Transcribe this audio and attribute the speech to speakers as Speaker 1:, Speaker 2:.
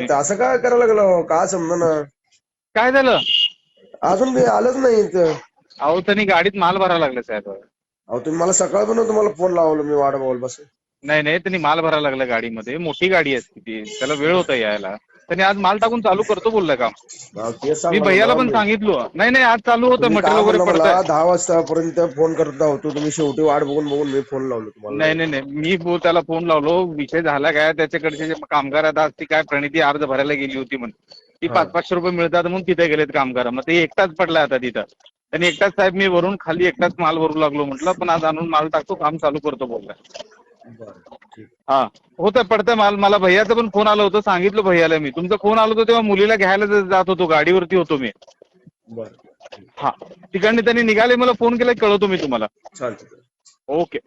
Speaker 1: ते असं काय करायला लागलं? का समजा ना?
Speaker 2: काय झालं?
Speaker 1: अजून मी आलंच नाही इथं.
Speaker 2: अहो त्यांनी गाडीत माल भरायला लागले साहेब.
Speaker 1: अहो तुम्ही मला सकाळ पण तुम्हाला फोन लावलो मी वाट बघत बस
Speaker 2: नाही नाही त्यांनी माल भरायला लागला गाडीमध्ये. मोठी गाडी असते ती. त्याला वेळ होता यायला. त्यांनी आज माल टाकून चालू करतो बोललं काम. मी भैयाला पण सांगितलं. नाही नाही आज चालू होतं मटेरियल वगैरे
Speaker 1: दहा वाजतापर्यंत फोन करत होतो तुम्ही शेवटी वाट बघून बघून मी फोन लावलो तुम्हाला.
Speaker 2: नाही नाही नाही मी त्याला फोन लावलो विषय झाला काय त्याच्याकडचे जे कामगार आहेत आज ती काय प्रणिती अर्ज भरायला गेली होती म्हणून. ती. पाच पाचशे रुपये मिळतात म्हणून तिथे गेलेत कामगार. मग ते एकटाच पडलाय आता तिथं. त्यांनी एकटाच साहेब मी वरून खाली एकटाच माल भरू लागलो म्हटलं पण आज आणून माल टाकतो काम चालू करतो बोलला. हा. होतं पडतंय माल. मला भैयाचा पण फोन आला होता. सांगितलं भैयाला मी. तुमचा फोन आला होता तेव्हा मुलीला घ्यायला ज- जात होतो. गाडीवरती होतो मी.
Speaker 1: बरं.
Speaker 2: हा. तिकडनं त्यांनी निघाले. मला फोन केला कळवतो मी तुम्हाला.
Speaker 1: चालतं.
Speaker 2: ओके.